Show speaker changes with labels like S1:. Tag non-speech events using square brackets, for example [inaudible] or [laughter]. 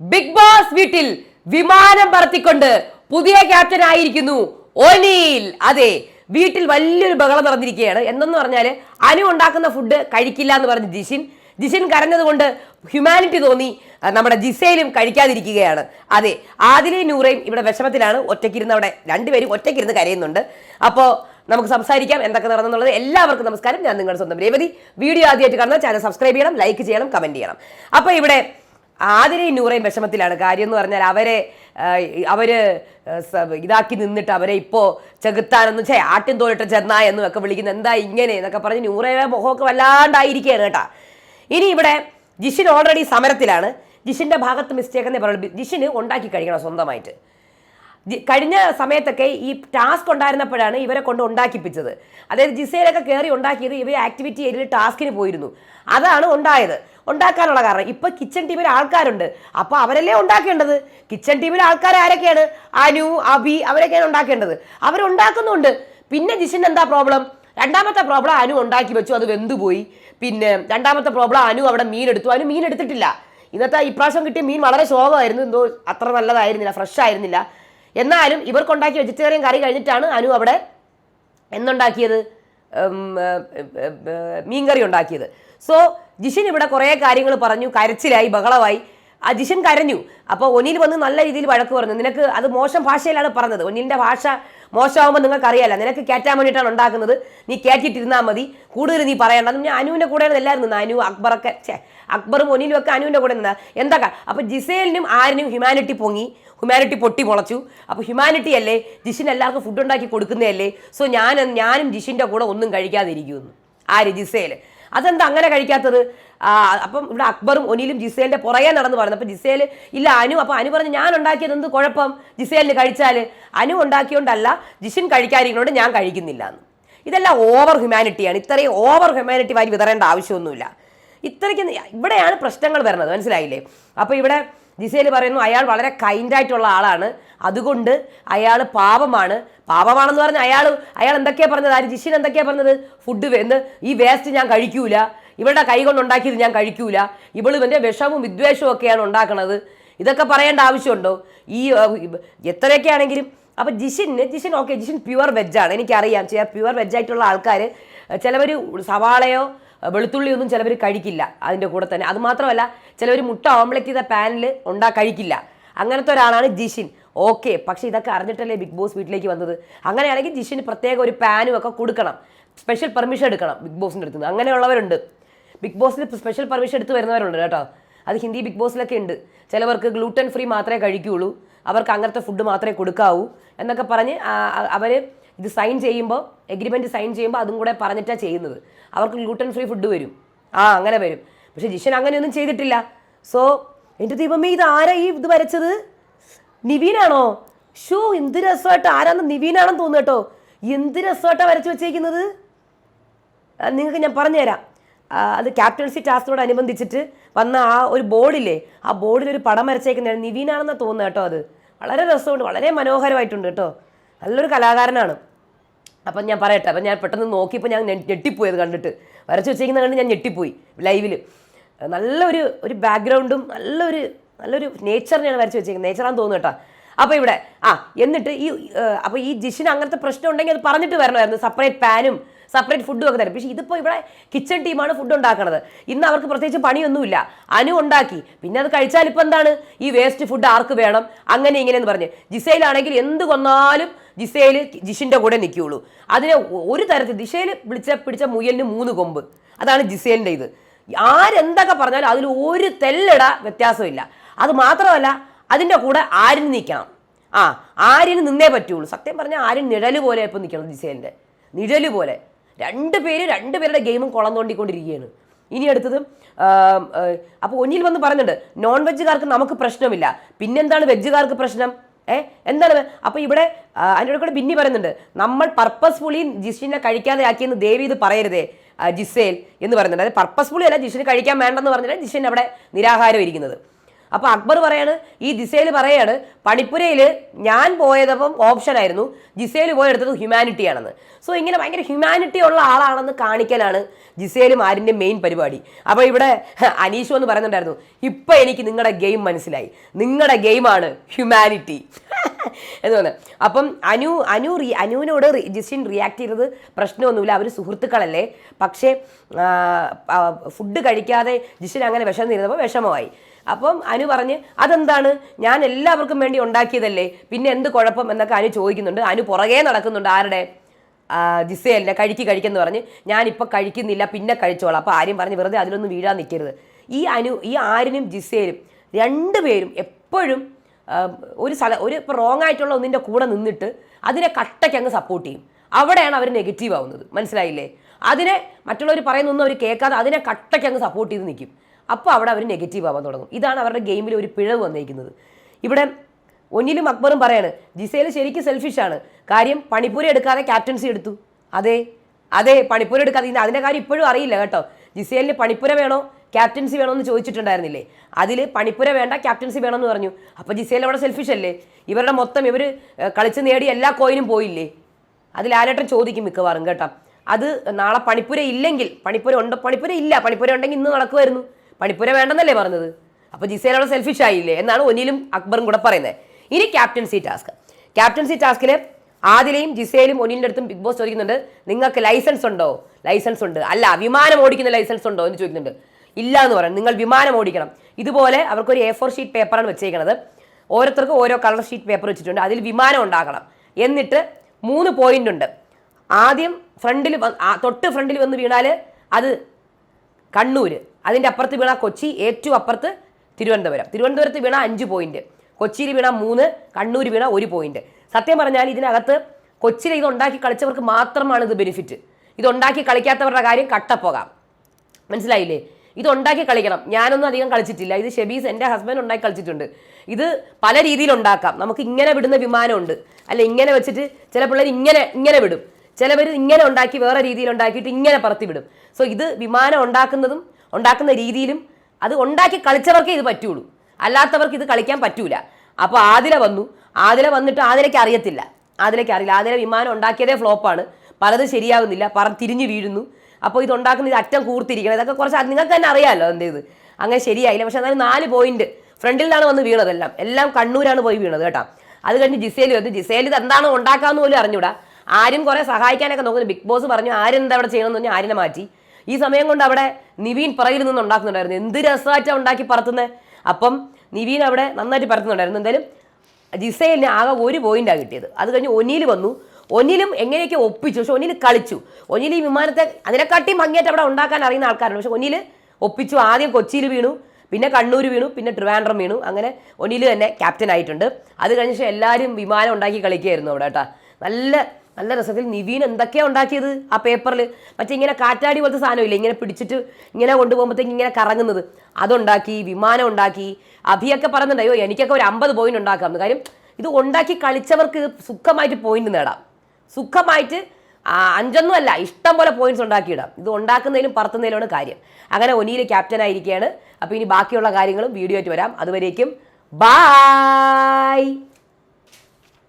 S1: Big boss വീട്ടിൽ വിമാനം പറത്തിക്കൊണ്ട് പുതിയ ക്യാപ്റ്റൻ ആയിരിക്കുന്നു ഒനീൽ. അതെ വീട്ടിൽ വലിയൊരു ബഹളം നടന്നിരിക്കുകയാണ്. എന്തെന്ന് പറഞ്ഞാൽ അനു ഉണ്ടാക്കുന്ന ഫുഡ് കഴിക്കില്ല എന്ന് പറഞ്ഞ് ജിഷിൻ. ജിഷിൻ കരഞ്ഞതുകൊണ്ട് ഹ്യൂമാനിറ്റി തോന്നി നമ്മുടെ ജിസയിലും കഴിക്കാതിരിക്കുകയാണ്. അതെ ആദിലയും നൂറയും ഇവിടെ വിഷമത്തിലാണ്. ഒറ്റയ്ക്കിരുന്ന് അവിടെ രണ്ടുപേരും ഒറ്റയ്ക്കിരുന്ന് കരയുന്നുണ്ട്. അപ്പോൾ നമുക്ക് സംസാരിക്കാം എന്തൊക്കെ നടന്നെന്നുള്ളത് എല്ലാവർക്കും നമസ്കാരം. ഞാൻ നിങ്ങളുടെ സ്വന്തം രേവതി. വീഡിയോ ആദ്യമായിട്ട് കാണുന്ന ചാനൽ സബ്സ്ക്രൈബ് ചെയ്യണം ലൈക്ക് ചെയ്യണം കമന്റ് ചെയ്യണം. അപ്പോൾ ഇവിടെ ആതിരയും നൂറയും വിഷമത്തിലാണ്. കാര്യം എന്ന് പറഞ്ഞാൽ അവരെ അവർ ഇതാക്കി നിന്നിട്ട് അവരെ ഇപ്പോ ചെകുത്താനെന്ന് ചേ ആട്ടിൻ തോലിട്ട ചെന്നാ എന്നും ഒക്കെ വിളിക്കുന്ന എന്താ ഇങ്ങനെ എന്നൊക്കെ പറഞ്ഞ് നൂറയുടെ മുഖമൊക്കെ വല്ലാണ്ടായിരിക്കുകയാണ് കേട്ടാ. ഇനി ഇവിടെ ജിഷിൻ ഓൾറെഡി സമരത്തിലാണ്. ജിഷിന്റെ ഭാഗത്ത് മിസ്റ്റേക്ക് എന്നേ പറയുള്ളൂ. ജിഷിന് ഉണ്ടാക്കി കഴിക്കണം സ്വന്തമായിട്ട്. കഴിഞ്ഞ സമയത്തൊക്കെ ഈ ടാസ്ക് ഉണ്ടായിരുന്നപ്പോഴാണ് ഇവരെ കൊണ്ട് ഉണ്ടാക്കിപ്പിച്ചത്. അതായത് ജിസയിലൊക്കെ കയറി ഉണ്ടാക്കിയത് ഇവർ ആക്ടിവിറ്റി ഏരിയയിൽ ടാസ്കിന് പോയിരുന്നു. അതാണ് ഉണ്ടായത്. ഉണ്ടാക്കാനുള്ള കാരണം. ഇപ്പോൾ കിച്ചൺ ടീമിൽ ആൾക്കാരുണ്ട്. അപ്പോൾ അവരല്ലേ ഉണ്ടാക്കേണ്ടത്? കിച്ചൺ ടീമിൽ ആൾക്കാർ ആരൊക്കെയാണ്? അനു അബി അവരൊക്കെയാണ് ഉണ്ടാക്കേണ്ടത്. അവരുണ്ടാക്കുന്നുണ്ട്. പിന്നെ ജിഷിന് എന്താ പ്രോബ്ലം രണ്ടാമത്തെ പ്രോബ്ലം അനു ഉണ്ടാക്കി വെച്ചു. അത് വെന്തുപോയി പിന്നെ രണ്ടാമത്തെ പ്രോബ്ലം അനു അവിടെ മീൻ എടുത്തു. അനു മീൻ എടുത്തിട്ടില്ല. ഇന്നത്തെ ഇപ്രാവശ്യം കിട്ടിയ മീൻ വളരെ ശോകമായിരുന്നു എന്തോ അത്ര നല്ലതായിരുന്നില്ല. ഫ്രഷ് ആയിരുന്നില്ല. എന്നാലും ഇവർക്കുണ്ടാക്കിയ വെജിറ്റേറിയൻ കറി കഴിഞ്ഞിട്ടാണ് അനു അവിടെ എന്നുണ്ടാക്കിയത്. മീൻകറി ഉണ്ടാക്കിയത്. സോ ജിഷിൻ ഇവിടെ കുറേ കാര്യങ്ങൾ പറഞ്ഞു കരച്ചിലായി ബഹളമായി. ആ ജിഷൻ കരഞ്ഞു. അപ്പോൾ ഒനിൽ വന്ന് നല്ല രീതിയിൽ വഴക്ക് പറഞ്ഞു. നിനക്ക് അത് മോശം ഭാഷയിലാണ് പറഞ്ഞത്. ഒനിലിന്റെ ഭാഷ മോശമാകുമ്പോൾ നിങ്ങൾക്ക് അറിയാലോ നിനക്ക് കയറ്റാൻ വേണ്ടിയിട്ടാണ് ഉണ്ടാക്കുന്നത്. നീ കയറ്റിയിട്ടിരുന്നാൽ മതി. കൂടുതൽ നീ പറയണ്ട. ഞാൻ അനുവിന്റെ കൂടെയാണ് എല്ലാവരും അനു അക്ബറൊക്കെ ഛേ അക്ബറും ഒനിലും ഒക്കെ അനുവിന്റെ കൂടെ നിന്നാ എന്താ അപ്പോൾ ജിസേലിനും ആരിനും ഹ്യൂമാനിറ്റി പൊങ്ങി ഹ്യൂമാനിറ്റി പൊട്ടി മുളച്ചു. അപ്പോൾ ഹ്യൂമാനിറ്റി അല്ലേ? ജിഷിൻ എല്ലാവർക്കും ഫുഡ് ഉണ്ടാക്കി കൊടുക്കുന്നതല്ലേ? സോ ഞാൻ ഞാനും ജിഷിന്റെ കൂടെ ഒന്നും കഴിക്കാതിരിക്കുമെന്ന് ആര്? ജിസേൽ അതെന്താ അങ്ങനെ കഴിക്കാത്തത്? അപ്പം ഇവിടെ അക്ബറും ഒനിലും ജിസേലിന്റെ പുറകെ നടന്ന് പറഞ്ഞു അപ്പം ജിസേൽ ഇല്ല അനു അപ്പം അനു പറഞ്ഞു ഞാൻ ഉണ്ടാക്കിയത് എന്ത് കുഴപ്പം? ജിസേലിന് കഴിച്ചാൽ അനു ഉണ്ടാക്കിയോണ്ടല്ല ജിഷിൻ കഴിക്കാതിരിക്കുന്നതുകൊണ്ട് ഞാൻ കഴിക്കുന്നില്ല എന്ന്. ഇതെല്ലാം ഓവർ ഹ്യൂമാനിറ്റിയാണ് ഇത്രയും ഓവർ ഹ്യൂമാനിറ്റി വാരി വിതറേണ്ട ആവശ്യമൊന്നുമില്ല. ഇത്രയ്ക്ക് ഇവിടെയാണ് പ്രശ്നങ്ങൾ വരുന്നത്. മനസ്സിലായില്ലേ? അപ്പോൾ ഇവിടെ ജിസേൽ പറയുന്നു അയാൾ വളരെ കൈൻഡായിട്ടുള്ള ആളാണ്. അതുകൊണ്ട് അയാൾ പാപമാണ് പാപമാണെന്ന് പറഞ്ഞ് അയാൾ അയാൾ എന്തൊക്കെയാ പറഞ്ഞത്? ആര് ജിഷിൻ എന്തൊക്കെയാ പറഞ്ഞത്? ഫുഡ് എന്ന് ഈ വേസ്റ്റ് ഞാൻ കഴിക്കൂല. ഇവളുടെ കൈ കൊണ്ട് ഉണ്ടാക്കിയത് ഞാൻ കഴിക്കൂല. ഇവൾ ഇവന്റെ വിഷമവും വിദ്വേഷവും ഒക്കെയാണ് ഉണ്ടാക്കുന്നത് ഇതൊക്കെ പറയേണ്ട ആവശ്യമുണ്ടോ? ഈ എത്രയൊക്കെ ആണെങ്കിലും അപ്പം ജിഷിന് ജിഷിൻ ഓക്കെ ജിഷിൻ പ്യുവർ വെജാണ് എനിക്കറിയാം. ചില പ്യുവർ വെജായിട്ടുള്ള ആൾക്കാർ ചിലവർ സവാളയോ വെളുത്തുള്ളിയൊന്നും ചിലവർ കഴിക്കില്ല അതിന്റെ കൂടെ തന്നെ. അത് മാത്രമല്ല ചിലവർ മുട്ട ഓംലെറ്റ് ചെയ്ത പാനിൽ ഉണ്ടാ കഴിക്കില്ല. അങ്ങനത്തെ ഒരാളാണ് ജിഷിൻ. ഓക്കെ പക്ഷേ ഇതൊക്കെ അറിഞ്ഞിട്ടല്ലേ ബിഗ് ബോസ് വീട്ടിലേക്ക് വന്നത്? അങ്ങനെയാണെങ്കിൽ ജിഷിന് പ്രത്യേക ഒരു പാനും ഒക്കെ കൊടുക്കണം. സ്പെഷ്യൽ പെർമിഷൻ എടുക്കണം ബിഗ് ബോസിന്റെ അടുത്ത് നിന്ന്. അങ്ങനെയുള്ളവരുണ്ട്. ബിഗ് ബോസിൽ സ്പെഷ്യൽ പെർമിഷൻ എടുത്ത് വരുന്നവരുണ്ട് കേട്ടോ. അത് ഹിന്ദി ബിഗ് ബോസിലൊക്കെ ഉണ്ട്. ചിലവർക്ക് ഗ്ലൂട്ടൻ ഫ്രീ മാത്രമേ കഴിക്കുകയുള്ളൂ അവർക്ക് അങ്ങനത്തെ ഫുഡ് മാത്രമേ കൊടുക്കാവൂ എന്നൊക്കെ പറഞ്ഞ് അവർ ഇത് സൈൻ ചെയ്യുമ്പോൾ എഗ്രിമെന്റ് സൈൻ ചെയ്യുമ്പോൾ അതും കൂടെ പറഞ്ഞിട്ടാണ് ചെയ്യുന്നത്. അവർക്ക് ഗ്ലൂട്ടൻ ഫ്രീ ഫുഡ് വരും. ആ അങ്ങനെ വരും. പക്ഷേ ജിഷൻ അങ്ങനെയൊന്നും ചെയ്തിട്ടില്ല. സോ എന്റെ ദൈവമേ ഇത് ആരാ ഈ ഇത് വരച്ചത്? നിവീനാണോ? ഷോ എന്ത് രസമായിട്ട് ആരാന്ന് നിവീനാണെന്ന് തോന്നുന്നു കേട്ടോ. എന്ത് രസമായിട്ടാണ് വരച്ചു വെച്ചേക്കുന്നത്? നിങ്ങൾക്ക് ഞാൻ പറഞ്ഞുതരാം. അത് ക്യാപ്റ്റൻസി ടാസ്കിനോടനുബന്ധിച്ചിട്ട് വന്ന ആ ഒരു ബോർഡില്ലേ ആ ബോർഡിൽ ഒരു പടം വരച്ചേക്കുന്നതാണ് നിവീനാണെന്നാണ് തോന്നുന്നത് കേട്ടോ അത്. വളരെ രസമുണ്ട് വളരെ മനോഹരമായിട്ടുണ്ട് കേട്ടോ. നല്ലൊരു കലാകാരനാണ്. അപ്പം ഞാൻ പറയട്ടെ അപ്പം ഞാൻ പെട്ടെന്ന് നോക്കിയപ്പോൾ ഞാൻ ഞെട്ടിപ്പോയത് കണ്ടിട്ട്. വരച്ച് വെച്ചേക്കുന്നത് കണ്ട് ഞാൻ ഞെട്ടിപ്പോയി ലൈവിൽ നല്ലൊരു ഒരു ബാക്ക്ഗ്രൗണ്ടും നല്ലൊരു നല്ലൊരു നേച്ചറിനെയാണ് വരച്ച് വെച്ചേക്കുന്നത്. നേച്ചറാന്ന് തോന്നുന്നു കേട്ടോ. അപ്പോൾ ഇവിടെ ആ എന്നിട്ട് ഈ അപ്പോൾ ഈ ജിഷിന് അങ്ങനത്തെ പ്രശ്നം ഉണ്ടെങ്കിൽ അത് പറഞ്ഞിട്ട് വരണമായിരുന്നു. സെപ്പറേറ്റ് പാനും സെപ്പറേറ്റ് ഫുഡും ഒക്കെ തരും. പക്ഷേ ഇതിപ്പോൾ ഇവിടെ കിച്ചൺ ടീമാണ് ഫുഡ് ഉണ്ടാക്കുന്നത് ഇന്ന് അവർക്ക് പ്രത്യേകിച്ച് പണിയൊന്നുമില്ല. അനു ഉണ്ടാക്കി. പിന്നെ അത് കഴിച്ചാൽ ഇപ്പം എന്താണ്? ഈ വേസ്റ്റ് ഫുഡ് ആർക്ക് വേണം? അങ്ങനെ ഇങ്ങനെ എന്ന് പറഞ്ഞ്. ജിസയിലാണെങ്കിൽ എന്ത് കൊന്നാലും ജിസയിൽ ജിഷിന്റെ കൂടെ നിൽക്കുകയുള്ളൂ. അതിനെ ഒരു തരത്തിൽ ദിശയിൽ വിളിച്ച പിടിച്ച മുയലിന് മൂന്ന് കൊമ്പ്. അതാണ് ജിസേലിന്റെ ഇത്. ആരെന്തൊക്കെ പറഞ്ഞാലും അതിൽ ഒരു തെല്ലട വ്യത്യാസമില്ല. അത് മാത്രമല്ല അതിന്റെ കൂടെ ആരിന് നിൽക്കണം. ആ ആരിന് നിന്നേ പറ്റുള്ളൂ. സത്യം പറഞ്ഞാൽ ആരും നിഴൽ പോലെ ഇപ്പം നിൽക്കണം ജിസേലിന്റെ നിഴൽ പോലെ. രണ്ട് പേര് രണ്ട് പേരുടെ ഗെയിമും കുളം തോണ്ടിക്കൊണ്ടിരിക്കുകയാണ് ഇനി അടുത്തത് അപ്പോൾ ഒന്നിൽ വന്ന് പറഞ്ഞിട്ടുണ്ട് നോൺ വെജുകാർക്ക് നമുക്ക് പ്രശ്നമില്ല. പിന്നെന്താണ് വെജുകാർക്ക് പ്രശ്നം? ഏ? എന്താണ്? അപ്പോൾ ഇവിടെ അതിന്റെ കൂടെ ബിന്നി പറയുന്നുണ്ട് നമ്മൾ പർപ്പസ്ഫുള്ളി ജിഷിനെ കഴിക്കാതെ ആക്കിയെന്ന് ദേവി ഇത് പറയരുതേ ജിസേൽ എന്ന് പറയുന്നുണ്ട്. അതായത് പർപ്പസ്ഫുള്ളി അല്ല ജിഷിന് കഴിക്കാൻ വേണ്ടെന്ന് പറഞ്ഞിട്ട് ജിഷിൻ അവിടെ നിരാഹാരം ഇരിക്കുന്നത്. അപ്പൊ അക്ബർ പറയാണ് ഈ ജിസേൽ പറയാണ് പണിപ്പുരയിൽ ഞാൻ പോയതപ്പം ഓപ്ഷൻ ആയിരുന്നു ജിസേൽ പോയെടുത്തത് ഹ്യൂമാനിറ്റി ആണെന്ന്. സോ ഇങ്ങനെ ഭയങ്കര ഹ്യൂമാനിറ്റി ഉള്ള ആളാണെന്ന് കാണിക്കലാണ് ജിസേലും ആരിന്റെ മെയിൻ പരിപാടി. അപ്പോൾ ഇവിടെ അനീഷു [laughs] എന്ന് പറയുന്നുണ്ടായിരുന്നു ഇപ്പം എനിക്ക് നിങ്ങളുടെ ഗെയിം മനസ്സിലായി. നിങ്ങളുടെ ഗെയിമാണ് ഹ്യൂമാനിറ്റി എന്ന് പറഞ്ഞു. അപ്പം അനു അനു റി അനുവിനോട് ജിസിൻ റിയാക്ട് ചെയ്തത് പ്രശ്നമൊന്നുമില്ല. അവർ സുഹൃത്തുക്കളല്ലേ. പക്ഷേ ഫുഡ് കഴിക്കാതെ ജിസിൻ അങ്ങനെ വിഷമിരുന്നപ്പോൾ വിഷമമായി. അപ്പം അനു പറഞ്ഞ് അതെന്താണ്? ഞാൻ എല്ലാവർക്കും വേണ്ടി ഉണ്ടാക്കിയതല്ലേ? പിന്നെ എന്ത് കുഴപ്പം? എന്നൊക്കെ അനു ചോദിക്കുന്നുണ്ട്. അനു പുറകെ നടക്കുന്നുണ്ട് ആരുടെ? ജിസയല്ല കഴിക്ക് കഴിക്കെന്ന് പറഞ്ഞ്. ഞാനിപ്പോൾ കഴിക്കുന്നില്ല പിന്നെ കഴിച്ചോളാം. അപ്പോൾ ആരും പറഞ്ഞ് വെറുതെ അതിലൊന്നും വീഴാൻ നിൽക്കരുത് ഈ അനു ഈ ആര്യനും ജിസേലും രണ്ടുപേരും എപ്പോഴും ഒരു സ്ഥല ഒരു ഇപ്പോൾ റോങ് ആയിട്ടുള്ള ഒന്നിന്റെ കൂടെ നിന്നിട്ട് അതിനെ കട്ടയ്ക്ക് അങ്ങ് സപ്പോർട്ട് ചെയ്യും. അവിടെയാണ് അവർ നെഗറ്റീവ് ആവുന്നത്. മനസ്സിലായില്ലേ? അതിനെ മറ്റുള്ളവർ പറയുന്നൊന്നും അവർ കേൾക്കാതെ അതിനെ കട്ടയ്ക്ക് അങ്ങ് സപ്പോർട്ട് ചെയ്ത് നിൽക്കും. അപ്പോൾ അവിടെ അവർ നെഗറ്റീവ് ആവാൻ തുടങ്ങും. ഇതാണ് അവരുടെ ഗെയിമിൽ ഒരു പിഴവ് വന്നിരിക്കുന്നത് ഇവിടെ ഒന്നിലും അക്ബറും പറയാണ് ജിസേൽ ശരിക്കും സെൽഫിഷാണ് കാര്യം പണിപ്പൂരി എടുക്കാതെ ക്യാപ്റ്റൻസി എടുത്തു. അതെ അതെ പണിപ്പൂരി എടുക്കാതെ. അതിന്റെ കാര്യം ഇപ്പോഴും അറിയില്ല കേട്ടോ. ജിസേലിന് പണിപ്പുര വേണോ? ക്യാപ്റ്റൻസി വേണോ എന്ന് ചോദിച്ചിട്ടുണ്ടായിരുന്നില്ലേ? അതിൽ പണിപ്പുര വേണ്ട ക്യാപ്റ്റൻസി വേണമെന്ന് പറഞ്ഞു. അപ്പോൾ ജിസേൽ അവിടെ സെൽഫിഷ് അല്ലേ? ഇവരുടെ മൊത്തം ഇവർ കളിച്ച് നേടി എല്ലാ കോയിനും പോയില്ലേ? അതിൽ ആരേട്ടൻ ചോദിക്കും മിക്കവാറും കേട്ടോ. അത് നാളെ പണിപ്പുര ഇല്ലെങ്കിൽ പണിപ്പുര ഉണ്ട്? പണിപ്പുര ഇല്ല. പണിപ്പുര ഉണ്ടെങ്കിൽ ഇന്ന് നടക്കുമായിരുന്നു. പണിപ്പുര വേണ്ടെന്നല്ലേ പറഞ്ഞത്? അപ്പോൾ ജിസേലോടെ സെൽഫിഷ് ആയില്ലേ? എന്നാണ് ഒന്നിലും അക്ബറും കൂടെ പറയുന്നത് ഇനി ക്യാപ്റ്റൻസി ടാസ്ക് ക്യാപ്റ്റൻസി ടാസ്കിൽ ആദിലയും ജിസേലും ഒന്നിന്റെ അടുത്തും ബിഗ് ബോസ് ചോദിക്കുന്നുണ്ട് നിങ്ങൾക്ക് ലൈസൻസ് ഉണ്ടോ? ലൈസൻസ് ഉണ്ട്. അല്ല വിമാനം ഓടിക്കുന്ന ലൈസൻസ് ഉണ്ടോ എന്ന് ചോദിക്കുന്നുണ്ട്. ഇല്ല എന്ന് പറയാം. നിങ്ങൾ വിമാനം ഓടിക്കണം. ഇതുപോലെ അവർക്കൊരു എ ഫോർ ഷീറ്റ് പേപ്പറാണ് വെച്ചേക്കുന്നത് ഓരോരുത്തർക്കും ഓരോ കളർ ഷീറ്റ് പേപ്പർ വെച്ചിട്ടുണ്ട്. അതിൽ വിമാനം ഉണ്ടാക്കണം എന്നിട്ട് മൂന്ന് പോയിന്റ് ഉണ്ട്. ആദ്യം ഫ്രണ്ടിൽ തൊട്ട് ഫ്രണ്ടിൽ വന്ന് വീണാൽ അത് കണ്ണൂര്. അതിന്റെ അപ്പുറത്ത് വീണ കൊച്ചി ഏറ്റവും അപ്പുറത്ത് തിരുവനന്തപുരം. തിരുവനന്തപുരത്ത് വീണ അഞ്ച് പോയിന്റ് കൊച്ചിയിൽ വീണ മൂന്ന് കണ്ണൂർ വീണ ഒരു പോയിന്റ് സത്യം പറഞ്ഞാൽ ഇതിനകത്ത് കൊച്ചിയിൽ ഇത് ഉണ്ടാക്കി കളിച്ചവർക്ക് മാത്രമാണ് ഇത് ബെനിഫിറ്റ് ഇത് ഉണ്ടാക്കി കളിക്കാത്തവരുടെ കാര്യം കട്ടപ്പോകാം. മനസ്സിലായില്ലേ? ഇത് ഉണ്ടാക്കി കളിക്കണം. ഞാനൊന്നും അധികം കളിച്ചിട്ടില്ല. ഇത് ഷെബീസ് എന്റെ ഹസ്ബൻഡ് ഉണ്ടാക്കി കളിച്ചിട്ടുണ്ട്. ഇത് പല രീതിയിൽ ഉണ്ടാക്കാം. നമുക്ക് ഇങ്ങനെ വിടുന്ന വിമാനമുണ്ട്. അല്ല ഇങ്ങനെ വെച്ചിട്ട് ചില പിള്ളേർ ഇങ്ങനെ ഇങ്ങനെ വിടും. ചിലവർ ഇങ്ങനെ ഉണ്ടാക്കി വേറെ രീതിയിൽ ഉണ്ടാക്കിയിട്ട് ഇങ്ങനെ പറത്തി വിടും. സോ ഇത് വിമാനം ഉണ്ടാക്കുന്നതും ഉണ്ടാക്കുന്ന രീതിയിലും അത് ഉണ്ടാക്കി കളിച്ചവർക്കേ ഇത് പറ്റുള്ളൂ. അല്ലാത്തവർക്ക് ഇത് കളിക്കാൻ പറ്റൂല. അപ്പോൾ ആതിര വന്നു. ആതിര വന്നിട്ട് ആതിരയ്ക്ക് അറിയത്തില്ല. ആതിരയ്ക്ക് അറിയില്ല. ആതിര വിമാനം ഉണ്ടാക്കിയതേ ഫ്ലോപ്പാണ്. പലതും ശരിയാകുന്നില്ല പറ തിരിഞ്ഞു വീഴുന്നു. അപ്പോൾ ഇത് ഉണ്ടാക്കുന്ന ഇത് അറ്റം കൂർത്തിരിക്കണം. ഇതൊക്കെ കുറച്ച് നിങ്ങൾക്ക് തന്നെ അറിയാമല്ലോ എന്ത് ഇത് അങ്ങനെ ശരിയായില്ല. പക്ഷെ എന്നാലും നാല് പോയിന്റ് ഫ്രണ്ടിൽ നിന്നാണ് വന്ന് വീണതെല്ലാം എല്ലാം. കണ്ണൂരാണ് പോയി വീണത് കേട്ടോ. അത് കഴിഞ്ഞ് ജിസേലി വന്നു. ജിസേലി ഇത് എന്താണോ ഉണ്ടാക്കാമെന്ന് പോലും അറിഞ്ഞൂടാ. ആരും കുറേ സഹായിക്കാനൊക്കെ നോക്കുന്നു. ബിഗ് ബോസ് പറഞ്ഞു ആരെന്താ അവിടെ ചെയ്യണമെന്ന് പറഞ്ഞാൽ ആരിനെ മാറ്റി? ഈ സമയം കൊണ്ട് അവിടെ നിവീൻ പുറകിൽ നിന്ന് ഉണ്ടാക്കുന്നുണ്ടായിരുന്നു. എന്ത് രസമായിട്ടാണ് ഉണ്ടാക്കി പറത്തുന്നത് അപ്പം നിവീൻ അവിടെ നന്നായിട്ട് പറത്തുന്നുണ്ടായിരുന്നു. എന്തായാലും ജിസയിലിന് ആകെ ഒരു പോയിന്റാണ് കിട്ടിയത്. അത് കഴിഞ്ഞ് ഒന്നിയിൽ വന്നു. ഒന്നിലും എങ്ങനെയൊക്കെ ഒപ്പിച്ചു? പക്ഷെ ഒന്നിൽ കളിച്ചു. ഒന്നിൽ ഈ വിമാനത്തെ അതിനെക്കാട്ടിയും ഭംഗിയായിട്ട് അവിടെ ഉണ്ടാക്കാൻ അറിയുന്ന ആൾക്കാരാണ്. പക്ഷെ ഒന്നിൽ ഒപ്പിച്ചു. ആദ്യം കൊച്ചിയിൽ വീണു. പിന്നെ കണ്ണൂർ വീണു. പിന്നെ ട്രിവാൻഡ്രം വീണു. അങ്ങനെ ഒന്നിൽ തന്നെ ക്യാപ്റ്റൻ ആയിട്ടുണ്ട്. അത് കഴിഞ്ഞ എല്ലാവരും വിമാനം ഉണ്ടാക്കി കളിക്കുകയായിരുന്നു അവിടെ കേട്ടോ. നല്ല നല്ല രസത്തിൽ നിവീൻ എന്തൊക്കെയാണ് ഉണ്ടാക്കിയത് ആ പേപ്പറിൽ മറ്റേ ഇങ്ങനെ കാറ്റാടി പോലത്തെ സാധനമില്ല? ഇങ്ങനെ പിടിച്ചിട്ട് ഇങ്ങനെ കൊണ്ടുപോകുമ്പോഴത്തേക്ക് ഇങ്ങനെ കറങ്ങുന്നത്. അതുണ്ടാക്കി വിമാനം ഉണ്ടാക്കി അഭിയൊക്കെ പറയുന്നുണ്ട്. അയ്യോ എനിക്കൊക്കെ ഒരു അമ്പത് പോയിന്റ് ഉണ്ടാക്കാം. കാര്യം ഇത് ഉണ്ടാക്കി കളിച്ചവർക്ക് സുഖമായിട്ട് പോയിന്റ് നേടാം. സുഖമായിട്ട് അഞ്ചൊന്നും അല്ല ഇഷ്ടം പോലെ പോയിന്റ്സ് ഉണ്ടാക്കിയിടാം. ഇത് ഉണ്ടാക്കുന്നതിലും പറത്തുന്നതിലുമാണ് കാര്യം. അങ്ങനെ ഒനിയിൽ ക്യാപ്റ്റൻ ആയിരിക്കുകയാണ്. അപ്പോൾ ഇനി ബാക്കിയുള്ള കാര്യങ്ങളും വീഡിയോ ആയിട്ട് വരാം. അതുവരേക്കും ബായ്